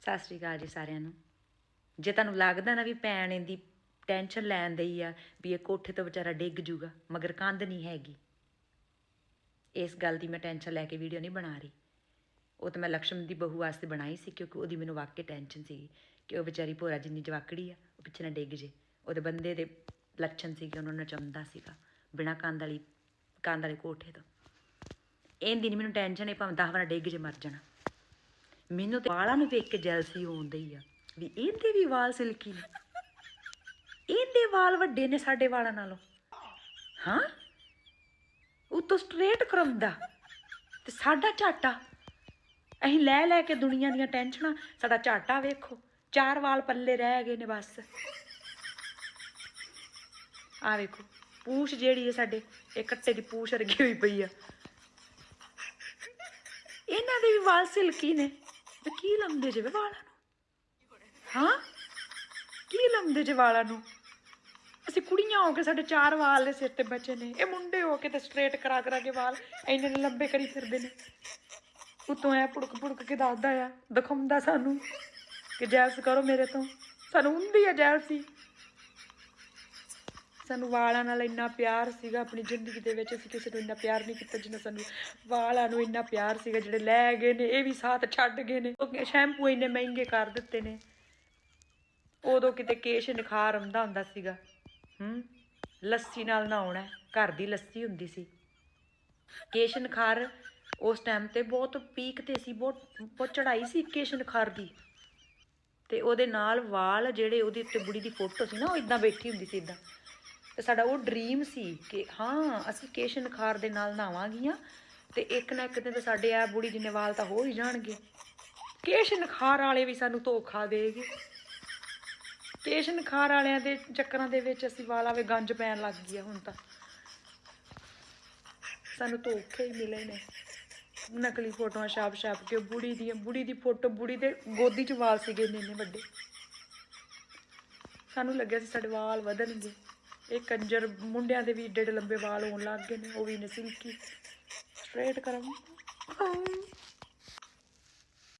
ਸਤਿ ਸ਼੍ਰੀ ਅਕਾਲ ਜੀ ਸਾਰਿਆਂ ਨੂੰ। ਜੇ ਤੁਹਾਨੂੰ ਲੱਗਦਾ ਨਾ ਵੀ ਭੈਣ ਇਹਦੀ ਟੈਨਸ਼ਨ ਲੈਣ ਦਈ ਆ, ਵੀ ਇਹ ਕੋਠੇ ਤੋਂ ਵਿਚਾਰਾ ਡਿੱਗ ਜੂਗਾ, ਮਗਰ ਕੰਧ ਨਹੀਂ ਹੈਗੀ। ਇਸ ਗੱਲ ਦੀ ਮੈਂ ਟੈਨਸ਼ਨ ਲੈ ਕੇ ਵੀਡੀਓ ਨਹੀਂ ਬਣਾ ਰਹੀ। ਉਹ ਤਾਂ ਮੈਂ ਲక్ష్ਮਣ ਦੀ ਬਹੂ ਵਾਸਤੇ ਬਣਾਈ ਸੀ, ਕਿਉਂਕਿ ਉਹਦੀ ਮੈਨੂੰ ਵਾਕਈ ਟੈਨਸ਼ਨ ਸੀ ਕਿ ਉਹ ਵਿਚਾਰੀ ਭੋਰਾ ਜਿੰਨੀ ਜਵਾਕੜੀ ਆ, ਉਹ ਪਿੱਛੇ ਨਾ ਡਿੱਗ ਜੇ। ਉਹਦੇ ਬੰਦੇ ਦੇ ਲੱਛਣ ਸੀ ਕਿ ਨੂੰ ਨਚਾਉਂਦਾ ਸੀਗਾ, ਬਿਨਾਂ ਕੰਧ ਵਾਲੀ, ਕੰਧ ਵਾਲੇ ਕੋਠੇ ਤੋਂ। ਇਹਦੀ ਨਹੀਂ ਮੈਨੂੰ ਟੈਨਸ਼ਨ ਹੈ ਭਾਵੇਂ 10 ਵਾਰ ਡਿੱਗ ਜੇ ਮਰ ਜਾਣਾ। ਮੈਨੂੰ ਤੇ ਵਾਲਾਂ ਨੂੰ ਵੇਖ ਕੇ ਜੈਲਸੀ ਹੁੰਦੀ ਆ। ਵੀ ਇਹਦੇ ਵੀ ਵਾਲ ਸਿਲਕੀ ਨੇ। ਇਹਦੇ ਵਾਲ ਵੱਡੇ ਨੇ ਸਾਡੇ ਵਾਲਾਂ ਨਾਲੋਂ। ਹਾਂ? ਉਤੋਂ ਸਟ੍ਰੇਟ ਕਰਮਦਾ ਤੇ ਸਾਡਾ ਝਾਟਾ। ਅਸੀਂ ਲੈ ਲੈ ਕੇ ਦੁਨੀਆ ਦੀਆਂ ਟੈਨਸ਼ਨਾਂ, ਸਾਡਾ ਝਾਟਾ ਵੇਖੋ। ਚਾਰ ਵਾਲ ਪੱਲੇ ਰਹਿ ਗਏ ਨੇ ਬਸ। ਆ ਵੇਖੋ, ਪੂਛ ਜਿਹੜੀ ਹੈ ਸਾਡੇ, ਇਹ ਕੱਟੇ ਦੀ ਪੂਛ ਵਰਗੀ ਹੋਈ ਪਈ ਆ। ਇਹਨਾਂ ਦੇ ਵੀ ਵਾਲ ਸਿਲਕੀ ਨੇ। ਤੇ ਕੀ ਲੰਮਦੇ ਵੇ ਵਾਲਾਂ ਨੂੰ? ਹਾਂ? ਕੀ ਲੰਮਦੇ ਜੇ ਵਾਲਾਂ ਨੂੰ? ਅਸੀਂ ਕੁੜੀਆਂ ਹੋ ਕੇ ਸਾਡੇ ਚਾਰ ਵਾਲ ਦੇ ਸਿਰ ਤੇ ਬਚੇ ਨੇ। ਇਹ ਮੁੰਡੇ ਹੋ ਕੇ ਤੇ ਸਟ੍ਰੇਟ ਕਰਾ ਕਰਾ ਕੇ ਵਾਲ ਇੰਨੇ ਲੰਬੇ ਕਰੀ ਫਿਰਦੇ ਨੇ। ਉਤੋਂ ਐ ਪੁੜਕ ਪੁੜਕ ਕੇ ਦੱਸਦਾ ਆ, ਦਿਖਾਉਂਦਾ ਸਾਨੂੰ ਕਿ ਜੈਲਸ ਕਰੋ ਮੇਰੇ ਤੋਂ। ਸਾਨੂੰ ਹੁੰਦੀ ਆ ਜੈਲਸੀ। ਸਾਨੂੰ ਵਾਲਾਂ ਨਾਲ ਇੰਨਾ ਪਿਆਰ ਸੀਗਾ, ਆਪਣੀ ਜ਼ਿੰਦਗੀ ਦੇ ਵਿੱਚ ਅਸੀਂ ਕਿਸੇ ਨੂੰ ਇੰਨਾ ਪਿਆਰ ਨਹੀਂ ਕੀਤਾ ਜਿੰਨਾ ਸਾਨੂੰ ਵਾਲਾਂ ਨੂੰ ਇੰਨਾ ਪਿਆਰ ਸੀਗਾ, ਜਿਹੜੇ ਲੈ ਗਏ ਨੇ, ਇਹ ਵੀ ਸਾਥ ਛੱਡ ਗਏ ਨੇ। ਉਹ ਸ਼ੈਂਪੂ ਇੰਨੇ ਮਹਿੰਗੇ ਕਰ ਦਿੱਤੇ ਨੇ। ਉਦੋਂ ਕਿਤੇ ਕੇਸ਼ ਨਿਖਾਰ ਆਉਂਦਾ ਹੁੰਦਾ ਸੀਗਾ। ਹੂੰ? ਲੱਸੀ ਨਾਲ ਨਹਾਉਣਾ, ਘਰ ਦੀ ਲੱਸੀ ਹੁੰਦੀ ਸੀ। ਕੇਸ਼ ਨਿਖਾਰ ਉਸ ਟਾਈਮ ਤੇ ਬਹੁਤ ਪੀਕ ਤੇ ਸੀ, ਬਹੁਤ ਬਹੁਤ ਚੜਾਈ ਸੀ ਕੇਸ਼ ਨਿਖਾਰ ਦੀ। ਤੇ ਉਹਦੇ ਨਾਲ ਵਾਲ ਜਿਹੜੇ ਉਹਦੇ ਉੱਤੇ ਬੁੜੀ ਦੀ ਫੋਟੋ ਸੀ ਨਾ, ਉਹ ਇਦਾਂ ਬੈਠੀ ਹੁੰਦੀ ਸੀ ਇਦਾਂ ਤੇ ਸਾਡਾ ਉਹ ਡ੍ਰੀਮ ਸੀ ਕਿ ਹਾਂ, ਅਸੀਂ ਕੇਸ਼ਨ ਖਾਰ ਦੇ ਨਾਲ ਨਾਵਾਂਗੀਆਂ ਤੇ ਇੱਕ ਨਾ ਇੱਕ ਦਿਨ ਤੇ ਸਾਡੇ ਆ ਬੁੜੀ ਜਿੰਨੇ ਵਾਲ ਤਾਂ ਹੋ ਹੀ ਜਾਣਗੇ। ਕੇਸ਼ਨ ਖਾਰ ਵਾਲੇ ਵੀ ਸਾਨੂੰ ਧੋਖਾ ਦੇਗੇ। ਕੇਸ਼ਨ ਖਾਰ ਵਾਲਿਆਂ ਦੇ ਚੱਕਰਾਂ ਦੇ ਵਿੱਚ ਅਸੀਂ ਵਾਲਾਂ ਵੇ ਗੰਜ ਪੈਣ ਲੱਗ ਗਈ ਆ ਹੁਣ ਤਾਂ। ਸਾਨੂੰ ਧੋਖੇ ਹੀ ਮਿਲੇ ਨੇ। ਨਕਲੀ ਫੋਟੋਆਂ ਛਾਪ ਛਾਪ ਕੇ ਬੁੜੀ ਦੀ ਬੁੜੀ ਦੀ ਫੋਟੋ, ਬੁੜੀ ਦੇ ਗੋਦੀ 'ਚ ਵਾਲ ਸੀਗੇ ਇੰਨੇ ਇੰਨੇ ਵੱਡੇ। ਸਾਨੂੰ ਲੱਗਿਆ ਸੀ ਸਾਡੇ ਵਾਲ ਵਧਣਗੇ। ਇਹ ਕੰਜਰ ਮੁੰਡਿਆਂ ਦੇ ਵੀ ਏਡੇ ਏਡੇ ਲੰਬੇ ਵਾਲ ਹੋਣ ਲੱਗ ਗਏ ਨੇ, ਉਹ ਵੀ ਨੇ ਸਟ੍ਰੇਟ ਕਰਾਂ।